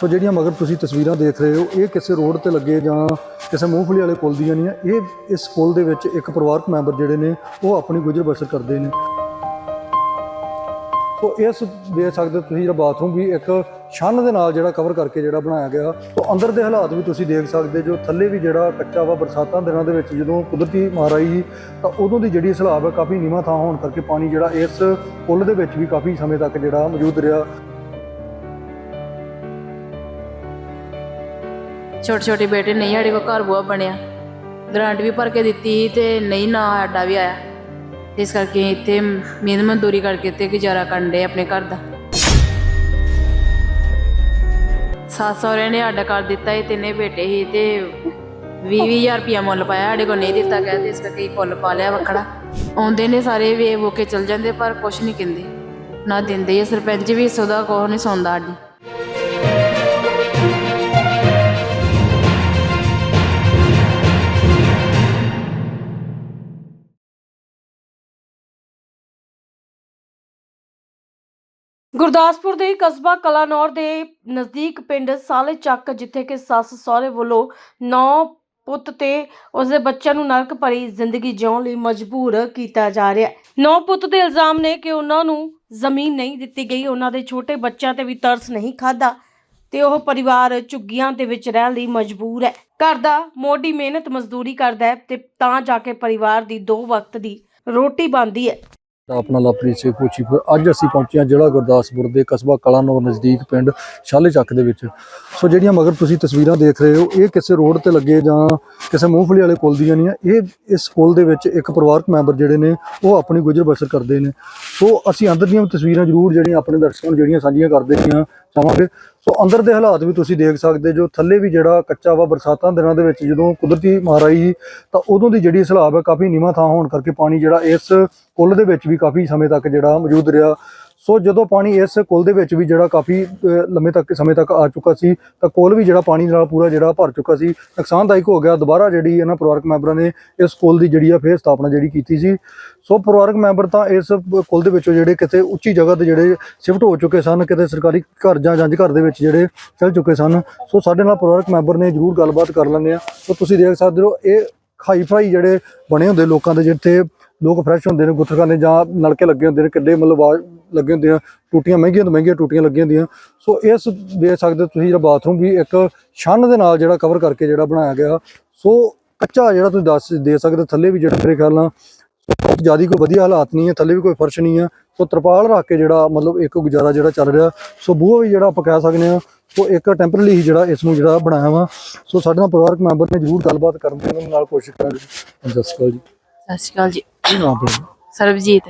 ਸੋ ਜਿਹੜੀਆਂ ਮਗਰ ਤੁਸੀਂ ਤਸਵੀਰਾਂ ਦੇਖ ਰਹੇ ਹੋ, ਇਹ ਕਿਸੇ ਰੋਡ ਤੇ ਲੱਗੇ ਜਾਂ ਕਿਸੇ ਮੂੰਗਫਲੀ ਵਾਲੇ ਪੁਲ ਦੀਆਂ ਨਹੀਂ ਆ। ਇਹ ਇਸ ਪੁਲ ਦੇ ਵਿੱਚ ਇੱਕ ਪਰਿਵਾਰਕ ਮੈਂਬਰ ਜਿਹੜੇ ਨੇ, ਉਹ ਆਪਣੀ ਗੁਜ਼ਰ ਬਸਰ ਕਰਦੇ ਨੇ। ਸੋ ਇਸ ਦੇਖ ਸਕਦੇ ਹੋ ਤੁਸੀਂ ਜਿਹੜਾ ਬਾਥਰੂਮ ਵੀ ਇੱਕ ਛੰਨ ਦੇ ਨਾਲ ਜਿਹੜਾ ਕਵਰ ਕਰਕੇ ਜਿਹੜਾ ਬਣਾਇਆ ਗਿਆ। ਉਹ ਅੰਦਰ ਦੇ ਹਾਲਾਤ ਵੀ ਤੁਸੀਂ ਦੇਖ ਸਕਦੇ ਜੋ ਥੱਲੇ ਵੀ ਜਿਹੜਾ ਕੱਚਾ ਵਾ ਬਰਸਾਤਾਂ ਦਿਨਾਂ ਦੇ ਵਿੱਚ ਜਦੋਂ ਕੁਦਰਤੀ ਮਾਰ ਆਈ ਸੀ, ਤਾਂ ਉਦੋਂ ਦੀ ਜਿਹੜੀ ਸਲਾਬ ਹੈ ਕਾਫੀ ਨੀਵਾਂ ਥਾਂ ਹੋਣ ਕਰਕੇ ਪਾਣੀ ਜਿਹੜਾ ਇਸ ਪੁਲ ਦੇ ਵਿੱਚ ਵੀ ਕਾਫੀ ਸਮੇਂ ਤੱਕ ਜਿਹੜਾ ਮੌਜੂਦ ਰਿਹਾ। ਛੋਟੇ ਛੋਟੇ ਬੇਟੇ ਨਹੀਂ, ਸਾਡੇ ਕੋਲ ਘਰ ਬੁਆ ਬਣਿਆ। ਗ੍ਰਾਂਟ ਵੀ ਭਰ ਕੇ ਦਿੱਤੀ ਸੀ ਤੇ ਨਹੀਂ ਨਾ ਸਾਡਾ ਵੀ ਆਇਆ। ਇਸ ਕਰਕੇ ਇੱਥੇ ਮਿਹਨਤ ਮਜ਼ਦੂਰੀ ਕਰਕੇ ਤੇ ਗੁਜ਼ਾਰਾ ਕਰਨ ਦੇ ਆਪਣੇ ਘਰ ਦਾ। ਸੱਸ ਸਹੁਰੇ ਨੇ ਸਾਡਾ ਕਰ ਦਿੱਤਾ ਇਹ ਤਿੰਨੇ ਬੇਟੇ ਸੀ ਤੇ 20000 ਰੁਪਇਆ ਮੁੱਲ ਪਾਇਆ, ਸਾਡੇ ਕੋਲ ਨਹੀਂ ਦਿੱਤਾ ਗਿਆ ਤੇ ਇਸ ਕਰਕੇ ਅਸੀਂ ਪੁੱਲ ਪਾ ਲਿਆ ਵੱਖਰਾ। ਆਉਂਦੇ ਨੇ ਸਾਰੇ ਵੇ ਵੋ ਕੇ ਚਲ ਜਾਂਦੇ, ਪਰ ਕੁਛ ਨਹੀਂ ਕਹਿੰਦੇ। ਨਾ ਦਿੰਦੇ ਆ ਸਰਪੰਚ ਵੀ ਸੋਦਾ ਕੋਹ ਨਹੀਂ ਸੌਂਦਾ ਸਾਡੀ। ਗੁਰਦਾਸਪੁਰ ਦੇ ਕਸਬਾ ਕਲਾਨੌਰ ਦੇ ਨਜ਼ਦੀਕ ਪਿੰਡ ਸਾਲੇ ਚੱਕ, ਜਿੱਥੇ ਕਿ ਸੱਸ ਸਹੁਰੇ ਵੱਲੋਂ ਨੌ ਪੁੱਤ ਤੇ ਉਸਦੇ ਬੱਚਿਆਂ ਨੂੰ ਨਰਕ ਭਰੀ ਜ਼ਿੰਦਗੀ ਜਿਉਣ ਲਈ ਮਜਬੂਰ ਕੀਤਾ ਜਾ ਰਿਹਾ ਹੈ। ਨੌ ਪੁੱਤ ਦੇ ਇਲਜ਼ਾਮ ਨੇ ਕਿ ਉਹਨਾਂ ਨੂੰ ਜ਼ਮੀਨ ਨਹੀਂ ਦਿੱਤੀ ਗਈ, ਉਹਨਾਂ ਦੇ ਛੋਟੇ ਬੱਚਿਆਂ ਤੇ ਵੀ ਤਰਸ ਨਹੀਂ ਖਾਦਾ ਤੇ ਉਹ ਪਰਿਵਾਰ ਝੁੱਗੀਆਂ ਦੇ ਵਿੱਚ ਰਹਿਣ ਲਈ ਮਜਬੂਰ ਹੈ। ਘਰ ਦਾ ਮੋਢੀ ਮਿਹਨਤ ਮਜ਼ਦੂਰੀ ਕਰਦਾ ਹੈ ਤੇ ਤਾਂ ਜਾ ਕੇ ਪਰਿਵਾਰ ਦੀ ਦੋ ਵਕਤ ਦੀ ਰੋਟੀ ਬਣਦੀ ਹੈ। ਆਪਣਾ ਲਵਪ੍ਰੀਤ ਸਿੰਘ ਕੋਚੀਪੁਰ ਅੱਜ ਅਸੀਂ ਪਹੁੰਚੇ ਹਾਂ ਜ਼ਿਲ੍ਹਾ ਗੁਰਦਾਸਪੁਰ ਦੇ ਕਸਬਾ ਕਲਾਨੌਰ ਨਜ਼ਦੀਕ ਪਿੰਡ ਸ਼ਾਲੇ ਚੱਕ ਦੇ ਵਿੱਚ। ਸੋ ਜਿਹੜੀਆਂ ਮਗਰ ਤੁਸੀਂ ਤਸਵੀਰਾਂ ਦੇਖ ਰਹੇ ਹੋ, ਇਹ ਕਿਸੇ ਰੋਡ ਤੇ ਲੱਗੇ ਜਾਂ ਕਿਸੇ ਮੂੰਹਫਲੀ ਵਾਲੇ ਪੁਲ ਦੀਆਂ ਨਹੀਂ ਆ। ਇਹ ਇਸ ਪੁਲ ਦੇ ਵਿੱਚ ਇੱਕ ਪਰਿਵਾਰਕ ਮੈਂਬਰ ਜਿਹੜੇ ਨੇ, ਉਹ ਆਪਣੀ ਗੁਜ਼ਰ ਬਸਰ ਕਰਦੇ ਨੇ। ਸੋ ਅਸੀਂ ਅੰਦਰ ਦੀਆਂ ਵੀ ਤਸਵੀਰਾਂ ਜ਼ਰੂਰ ਜਿਹੜੀਆਂ ਆਪਣੇ ਦਰਸ਼ਕਾਂ ਨੂੰ ਜਿਹੜੀਆਂ ਸਾਂਝੀਆਂ ਕਰਦੇ ਹਾਂ ਚਾਹਾਂਗੇ ਸੋ ਅੰਦਰ ਦੇ ਹਾਲਾਤ ਵੀ ਤੁਸੀਂ ਦੇਖ ਸਕਦੇ ਜੋ ਥੱਲੇ ਵੀ ਜਿਹੜਾ ਕੱਚਾ ਵਾ ਬਰਸਾਤਾਂ ਦਿਨਾਂ ਦੇ ਵਿੱਚ ਜਦੋਂ ਕੁਦਰਤੀ ਮਾਰ ਆਈ ਸੀ, ਤਾਂ ਉਦੋਂ ਦੀ ਜਿਹੜੀ ਸਲਾਬ ਹੈ ਕਾਫੀ ਨੀਵਾਂ ਥਾਂ ਹੋਣ ਕਰਕੇ ਪਾਣੀ ਜਿਹੜਾ ਇਸ ਕੁੱਲ ਦੇ ਵਿੱਚ ਵੀ ਕਾਫੀ ਸਮੇਂ ਤੱਕ ਜਿਹੜਾ ਮੌਜੂਦ ਰਿਹਾ। ਸੋ ਜਦੋਂ ਪਾਣੀ ਇਸ ਕੁੱਲ ਦੇ ਵਿੱਚ ਵੀ ਜਿਹੜਾ ਕਾਫੀ ਅਹ, ਲੰਮੇ ਤੱਕ ਸਮੇਂ ਤੱਕ ਆ ਚੁੱਕਾ ਸੀ ਤਾਂ ਕੁੱਲ ਵੀ ਜਿਹੜਾ ਪਾਣੀ ਨਾਲ ਪੂਰਾ ਜਿਹੜਾ ਭਰ ਚੁੱਕਾ ਸੀ ਨੁਕਸਾਨਦਾਇਕ ਹੋ ਗਿਆ। ਦੁਬਾਰਾ ਜਿਹੜੀ ਇਹਨਾਂ ਪਰਿਵਾਰਕ ਮੈਂਬਰਾਂ ਨੇ ਇਸ ਕੁੱਲ ਦੀ ਜਿਹੜੀ ਆ ਫੇਰ ਸਥਾਪਨਾ ਜਿਹੜੀ ਕੀਤੀ ਸੀ। ਸੋ ਪਰਿਵਾਰਕ ਮੈਂਬਰ ਤਾਂ ਇਸ ਕੁੱਲ ਦੇ ਵਿੱਚੋਂ ਜਿਹੜੇ ਕਿਤੇ ਉੱਚੀ ਜਗ੍ਹਾ ਤੇ ਜਿਹੜੇ ਸ਼ਿਫਟ ਹੋ ਚੁੱਕੇ ਸਨ ਕਿਤੇ ਸਰਕਾਰੀ ਘਰ ਜਾਂ ਜੰਜ ਘਰ ਦੇ ਵਿੱਚ ਜਿਹੜੇ ਚਲ ਚੁੱਕੇ ਸਨ। ਸੋ ਸਾਡੇ ਨਾਲ ਪਰਿਵਾਰਕ ਮੈਂਬਰ ਨੇ ਜਰੂਰ ਗੱਲਬਾਤ ਕਰ ਲੈਂਦੇ ਆ ਸੋ ਤੁਸੀਂ ਦੇਖ ਸਕਦੇ ਹੋ ਇਹ ਖਾਈ ਫਾਈ ਜਿਹੜੇ ਬਣੇ ਹੁੰਦੇ ਲੋਕਾਂ ਦੇ ਜਿੱਥੇ ਲੋਕ ਫਰੈਸ਼ ਹੁੰਦੇ ਨੇ ਗੁੱਥਰਖਾਨੇ ਜਾਂ ਨਲਕੇ ਲੱਗੇ ਹੁੰਦੇ ਨੇ ਕਿੱਡੇ ਮਤਲਬ ਆਵਾਜ਼ ਲੱਗੇ ਹੁੰਦੇ ਆ ਟੂਟੀਆਂ ਮਹਿੰਗੀਆਂ ਤੋਂ ਮਹਿੰਗੀਆਂ ਟੂਟੀਆਂ ਲੱਗੀਆਂ ਹੁੰਦੀਆਂ। ਸੋ ਇਸ ਦੇਖ ਸਕਦੇ ਤੁਸੀਂ ਜਿਹੜਾ ਬਾਥਰੂਮ ਵੀ ਇੱਕ ਛੰਨ ਦੇ ਨਾਲ ਜਿਹੜਾ ਕਵਰ ਕਰਕੇ ਜਿਹੜਾ ਬਣਾਇਆ ਗਿਆ। ਸੋ ਕੱਚਾ ਜਿਹੜਾ ਤੁਸੀਂ ਦੱਸ ਦੇ ਸਕਦੇ ਥੱਲੇ ਵੀ ਜਿਹੜਾ ਮੇਰੇ ਖਿਆਲ ਨਾਲ ਜ਼ਿਆਦਾ ਕੋਈ ਵਧੀਆ ਹਾਲਾਤ ਨਹੀਂ ਹੈ ਥੱਲੇ ਵੀ ਕੋਈ ਫਰਸ਼ ਨਹੀਂ ਹੈ। ਸੋ ਤਰਪਾਲ ਰੱਖ ਕੇ ਜਿਹੜਾ ਮਤਲਬ ਇੱਕ ਗੁਜ਼ਾਰਾ ਜਿਹੜਾ ਚੱਲ ਰਿਹਾ। ਸੋ ਬੂਹਾ ਵੀ ਜਿਹੜਾ ਆਪਾਂ ਕਹਿ ਸਕਦੇ ਹਾਂ ਸੋ ਇੱਕ ਟੈਂਪਰੇਰੀ ਹੀ ਜਿਹੜਾ ਇਸ ਨੂੰ ਜਿਹੜਾ ਬਣਾਇਆ ਵਾ। ਸੋ ਸਾਡੇ ਨਾਲ ਪਰਿਵਾਰਕ ਮੈਂਬਰ ਨੇ ਜਰੂਰ ਗੱਲਬਾਤ ਕਰਨ ਦੀ ਉਹਨਾਂ ਨਾਲ ਕੋਸ਼ਿਸ਼ ਕਰਾਂਗੇ। ਸਤਿ ਸ਼੍ਰੀ ਅਕਾਲ ਜੀ। ਸਤਿ ਸ਼੍ਰੀ ਅਕਾਲ ਜੀ। ਕੀ ਨਾਮ ਆਪਣਾ? ਸਰਬਜੀਤ।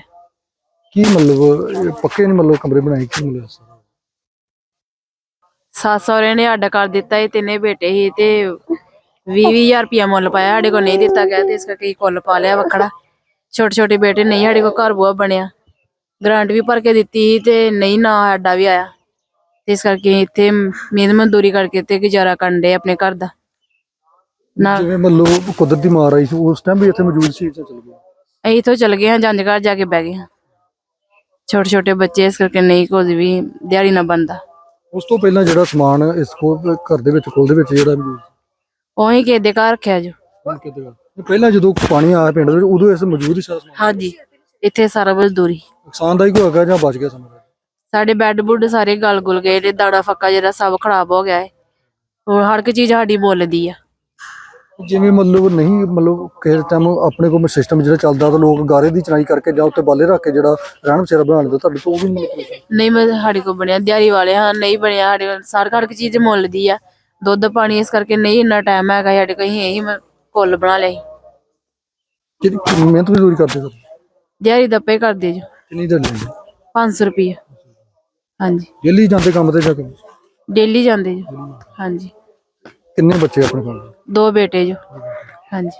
ਕੀ ਮਤਲਬ ਇਹ ਪੱਕੇ ਨਹੀਂ ਮਤਲਬ ਕਮਰੇ ਬਣਾਏ ਕੀ ਮਤਲਬ ਦਾ? ਸੱਸ ਸਹੁਰੇ ਨੇ ਸਾਡਾ ਕਰ ਦਿੱਤਾ ਇਹ ਤਿੰਨੇ ਬੇਟੇ ਸੀ ਤੇ 20000 ਰੁਪਇਆ ਮੁੱਲ ਪਾਇਆ ਸਾਡੇ ਕੋਲ ਨਹੀਂ ਦਿੱਤਾ ਗਿਆ ਤੇ ਇਸ ਕਰਕੇ ਕੁੱਲ ਪਾ ਲਿਆ ਵੱਖੜਾ ਛੋਟੇ ਛੋਟੇ ਬੇਟੇ ਨਹੀਂ ਸਾਡੇ ਕੋਲ ਘਰ ਬੁਆ ਬਣਿਆ। ਗ੍ਰਾਂਟ ਵੀ ਭਰ ਕੇ ਦਿੱਤੀ ਸੀ ਤੇ ਨਹੀਂ ਨਾ ਸਾਡਾ ਵੀ ਆਇਆ। ਤੇ ਇਸ ਕਰਕੇ ਇੱਥੇ ਮਿਹਨਤ ਮਜ਼ਦੂਰੀ ਕਰਕੇ ਤੇ ਗੁਜ਼ਾਰਾ ਕਰਨ ਦੇ ਆਪਣੇ ਘਰ ਦਾ। ਨਾ ਜਿਵੇਂ ਮਤਲਬ ਕੁਦਰਤੀ ਮਾਰ ਆਈ ਸੀ ਉਸ ਟਾਈਮ ਵੀ ਇੱਥੇ ਮੌਜੂਦ ਸੀ ਇੱਥੇ ਚਲ ਗਿਆ ਅਸੀਂ ਇੱਥੋਂ ਚਲ ਗਏ ਹਾਂ ਜੰਜ ਘਰ ਜਾ ਕੇ ਬਹਿ ਗਏ ਹਾਂ। ਛੋਟੇ ਛੋਟੇ ਬੱਚੇ ਇਸ ਕਰਕੇ ਨਹੀਂ ਕੁਝ ਵੀ ਦਿਹਾੜੀ ਨਾ ਬੰਦਾ ਉਸ ਤੋਂ ਪਹਿਲਾਂ ਜਿਹੜਾ ਸਮਾਨ ਇਸ ਕੋਲ ਘਰ ਦੇ ਵਿੱਚ ਕੋਲ ਦੇ ਵਿੱਚ ਜਿਹੜਾ ਸੀ ਉਹੀ ਦੇ ਘਰ ਰੱਖਿਆ ਜੋ। ਕਿਤੇ ਪਹਿਲਾਂ ਜਦੋਂ ਪਾਣੀ ਆਇਆ ਪਿੰਡ ਦੇ ਵਿੱਚ ਉਦੋਂ ਇਸ ਮੌਜੂਦ ਹੀ ਸਾਰਾ ਸਮਾਨ ਹਾਂਜੀ ਇੱਥੇ ਸਾਰਾ ਮਜ਼ਦੂਰੀ। ਨੁਕਸਾਨਦਾਇਕ ਹੋਏਗਾ ਜਾਂ ਬਚ ਗਿਆ ਸਮਾਂ ਸਾਡੇ ਬੈੱਡ ਬੁੱਡ ਸਾਰੇ ਗਲ ਗੁਲ ਗਏ ਤੇ ਦਾਣਾ ਫੱਕਾ ਜਿਹੜਾ ਸਭ ਖਰਾਬ ਹੋ ਗਿਆ ਹੈ ਹੋਰ ਹਰ ਇੱਕ ਚੀਜ਼ ਸਾਡੀ ਮੁੱਲ ਦੀ ਆ। ਜਿਵੇਂ ਮਤਲਬ ਨਹੀਂ ਮਤਲਬ ਕਿਸੇ ਟਾਈਮ ਆਪਣੇ ਕੋਲ ਸਿਸਟਮ ਜਿਹੜਾ ਚੱਲਦਾ ਤਾਂ ਲੋਕ ਗਾਰੇ ਦੀ ਚਨਾਈ ਕਰਕੇ ਜਾਂ ਉੱਤੇ ਬਾਲੇ ਰੱਖ ਕੇ ਜਿਹੜਾ ਰਹਿਣ ਬਸੇਰਾ ਬਣਾ ਲੈਂਦੇ ਤੁਹਾਡੇ ਤੋਂ ਉਹ ਵੀ ਨਹੀਂ ਮੈਂ ਸਾਡੇ ਕੋਲ ਬਣਿਆ ਦਿਹਾੜੀ ਵਾਲੇ ਹਾਂ ਨਹੀਂ ਬਣਿਆ ਸਾਡੇ ਕੋਲ ਸਾਰ ਹਰ ਇੱਕ ਚੀਜ਼ ਮੁੱਲ ਦੀ ਆ। ਦੁੱਧ ਪਾਣੀ ਇਸ ਕਰਕੇ ਨਹੀਂ ਇੰਨਾ ਟਾਈਮ ਹੈਗਾ ਸਾਡੇ ਕੋਲ ਅਸੀਂ ਇਹੀ ਮੈਂ ਕੁੱਲ ਬਣਾ ਲਈ ਕਿਹੜੀ ਕਿੰਨੀ ਮਿਹਨਤ ਮਜ਼ਦੂਰੀ ਕਰਦੇ ਸਰ ਦਿਹਾੜੀ ਦੱਪੇ ਕਰਦੇ ਜੋ। ਕਿੰਨੀ ਦਿਨ ਲੈਂਦੇ 500 ਰੁਪਏ ਹਾਂਜੀ। ਡੇਲੀ ਜਾਂਦੇ ਕੰਮ ਤੇ ਜਾ ਕੇ? ਡੇਲੀ ਜਾਂਦੇ ਜੋ। ਹਾਂਜੀ। ਕਿੰਨੇ ਬੱਚੇ ਆਪਣੇ ਕੋਲ? ਦੋ ਬੇਟੇ ਜੋ। ਹਾਂਜੀ।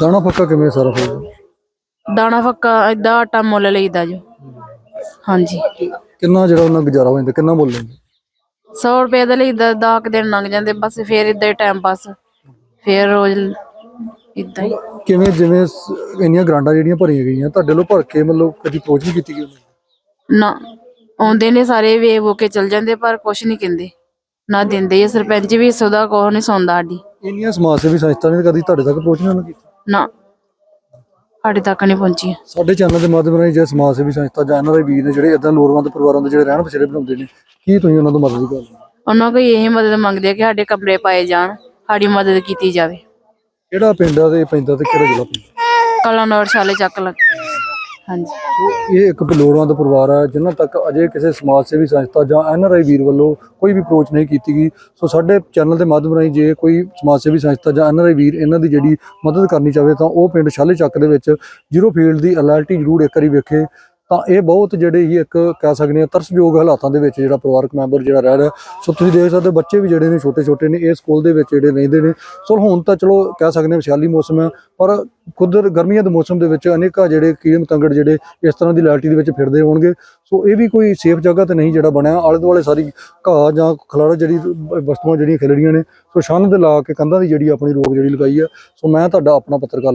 ਦਾਣਾ ਪੱਕਾ ਕਿਵੇਂ ਸਾਰਾ ਫਿਰ ਦਾਣਾ ਫੱਕਾ ਏਦਾਂ ਆਟਾ ਮੁੱਲ ਲਈਦਾ ਜੋ। ਹਾਂਜੀ। ਕਿੰਨਾ ਜਿਹੜਾ ਉਹਨਾਂ ਗੁਜ਼ਾਰਾ ਹੋ ਜਾਂਦਾ ਕਿੰਨਾ ਮੁੱਲ ਲੈਂਦੇ? 100 ਰੁਪਏ ਦਾ ਲਈਦਾ 10 ਦਿਨ ਲੰਘ ਜਾਂਦੇ ਬਸ ਫੇਰ ਇਦਾਂ ਹੀ ਟਾਈਮ ਪਾਸ ਫੇਰ ਰੋਜ਼ ਇਦਾਂ ਹੀ। ਕਿਵੇਂ ਜਿਵੇਂ ਸ- ਇੰਨੀਆਂ ਗਰਾਂਡਾਂ ਜਿਹੜੀਆਂ ਭਰੀਆਂ ਗਈਆਂ ਤੁਹਾਡੇ ਲੋ ਭਰ ਕੇ ਮਤਲਬ ਕਦੀ ਪਹੁੰਚ ਨਹੀਂ ਕੀਤੀ ਗਈ ਉਹਨਾਂ ਦੀ? ਨਾ ਆਉਂਦੇ ਨੇ ਸਾਰੇ ਵੇਖ ਵੋ ਕੇ ਚਲ ਜਾਂਦੇ ਪਰ ਕੁਛ ਨਹੀਂ ਕਹਿੰਦੇ। ਨਾ ਦਿੰਦੇ ਆ, ਸਰਪੰਚ ਵੀ ਸੁਦਾ ਕੋਹ ਨਹੀਂ ਸੁਣਦਾ ਸਾਡੀ। ਇੰਨੀਆਂ ਸਮਾਜ ਸੇਵੀ ਸੰਸਥਾਵਾਂ ਨੇ ਕਦੀ ਤੁਹਾਡੇ ਤੱਕ ਪਹੁੰਚ ਨਹੀਂ ਕੀਤੀ ਨਾ। ਸਾਡੇ ਤੱਕ ਨਹੀਂ ਪਹੁੰਚੀ ਸਾਡੇ ਚੈਨਲ ਦੇ ਮਾਧਿਅਮ ਰਾਹੀਂ ਜੇ ਸਮਾਜ ਸੇਵੀ ਸੰਸਥਾ ਜਾਂ ਐਨਆਰਆਈ ਵੀਰ ਨੇ ਜਿਹੜੇ ਇਦਾਂ ਲੋੜਵੰਦ ਪਰਿਵਾਰਾਂ ਦੇ ਜਿਹੜੇ ਰਹਿਣ ਬਸੇਰੇ ਬਣਾਉਂਦੇ ਨੇ ਕੀ ਤੁਸੀਂ ਉਹਨਾਂ ਤੋਂ ਮਦਦ ਕਰਦੇ ਉਹਨਾਂ ਕੋਈ ਇਹ ਮਦਦ ਮੰਗਦੇ ਆ ਕਿ ਸਾਡੇ ਕਮਰੇ ਪਾਏ ਜਾਣ ਸਾਡੀ ਮਦਦ ਕੀਤੀ ਜਾਵੇ। ਕਿਹੜਾ ਪਿੰਡ ਆ ਤੇ ਪੈਂਦਾ ਤੇ ਕਿਹੜਾ ਜ਼ਿਲ੍ਹਾ ਪੈਂਦਾ ਕਲਾ ਨੌਰ ਛਾਲੇ ਚੱਕ ਲੱਗ ਹਾਂਜੀ। ਸੋ ਇਹ ਇੱਕ ਲੋੜਵੰਦ ਪਰਿਵਾਰ ਹੈ, ਜਿਨ੍ਹਾਂ ਤੱਕ ਅਜੇ ਕਿਸੇ ਸਮਾਜ ਸੇਵੀ ਸੰਸਥਾ ਜਾਂ ਐਨਆਰਆਈ ਵੀਰ ਵੱਲੋਂ ਕੋਈ ਵੀ ਅਪਰੋਚ ਨਹੀਂ ਕੀਤੀ ਗਈ। ਸੋ ਸਾਡੇ ਚੈਨਲ ਦੇ ਮਾਧਿਅਮ ਰਾਹੀਂ ਜੇ ਕੋਈ ਸਮਾਜ ਸੇਵੀ ਸੰਸਥਾ ਜਾਂ ਐਨਆਰਆਈ ਵੀਰ ਇਹਨਾਂ ਦੀ ਜਿਹੜੀ ਮਦਦ ਕਰਨੀ ਚਾਹੇ ਤਾਂ ਉਹ ਪਿੰਡ ਛਾਲੇ ਚੱਕ ਦੇ ਵਿੱਚ ਜ਼ੀਰੋ ਫੀਲਡ ਦੀ ਅਲਰਟੀ ਜ਼ਰੂਰ ਇੱਕ ਵਾਰੀ ਵੇਖੇ। ਤਾਂ ਇਹ ਬਹੁਤ ਜਿਹੜੇ ਹੀ ਇੱਕ ਕਹਿ ਸਕਦੇ ਆ ਤਰਸਯੋਗ ਹਾਲਾਤਾਂ ਦੇ ਵਿੱਚ ਜਿਹੜਾ ਪਰਿਵਾਰਕ ਮੈਂਬਰ ਜਿਹੜਾ ਰਹਿ ਰਿਹਾ। ਸੋ ਤੁਸੀਂ ਦੇਖ ਸਕਦੇ ਹੋ ਬੱਚੇ ਵੀ ਜਿਹੜੇ ਨੇ ਛੋਟੇ ਛੋਟੇ ਨੇ, ਇਹ ਸਕੂਲ ਦੇ ਵਿੱਚ ਜਿਹੜੇ ਰਹਿੰਦੇ ਨੇ। ਸੋ ਹੁਣ ਤਾਂ ਚਲੋ ਕਹਿ ਸਕਦੇ ਹਾਂ ਸਿਆਲੀ ਮੌਸਮ ਹੈ, ਪਰ ਕੁਦਰ ਗਰਮੀਆਂ ਦੇ ਮੌਸਮ ਦੇ ਵਿੱਚ ਅਨੇਕਾਂ ਜਿਹੜੇ ਕੀੜੇ ਤੰਗੜ ਜਿਹੜੇ ਇਸ ਤਰ੍ਹਾਂ ਦੀ ਲਾਲਟੀ ਦੇ ਵਿੱਚ ਫਿਰਦੇ ਹੋਣਗੇ। ਸੋ ਇਹ ਵੀ ਕੋਈ ਸੇਫ ਜਗ੍ਹਾ ਤੇ ਨਹੀਂ ਜਿਹੜਾ ਬਣਿਆ। ਆਲੇ ਦੁਆਲੇ ਸਾਰੀ ਘਾਹ ਜਾਂ ਖਲਾੜਾ ਜਿਹੜੀ ਵਸਤੂਆਂ ਜਿਹੜੀਆਂ ਖਿਲੜੀਆਂ ਨੇ, ਸੋ ਛੰਨ ਦੇ ਲਾ ਕੇ ਕੰਧਾਂ ਦੀ ਜਿਹੜੀ ਆਪਣੀ ਰੋਕ ਜਿਹੜੀ ਲਗਾਈ ਹੈ ਸੋ ਮੈਂ ਤੁਹਾਡਾ ਆਪਣਾ ਪੱਤਰਕਾਰ